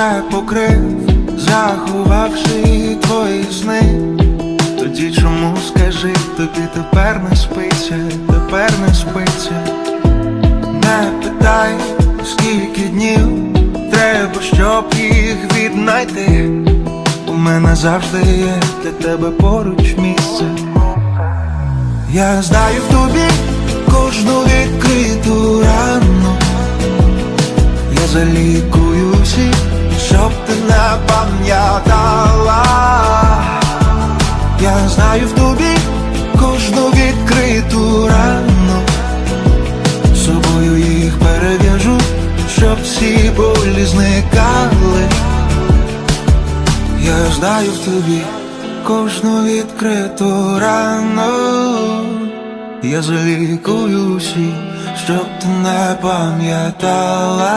вже покрив, заховавши твої сни. Тоді чому скажи, тобі тепер не спиться, тепер не спиться. Не питай, скільки днів треба, щоб їх віднайти. У мене завжди є для тебе поруч місце. Я знаю в тобі кожну відкриту рану. Я залікую всі, щоб ти не пам'ятала. Я знаю в тобі кожну відкриту рану. Собою їх перев'яжу, щоб всі болі зникали. Я знаю в тобі кожну відкриту рану. Я залікую всі, щоб ти не пам'ятала.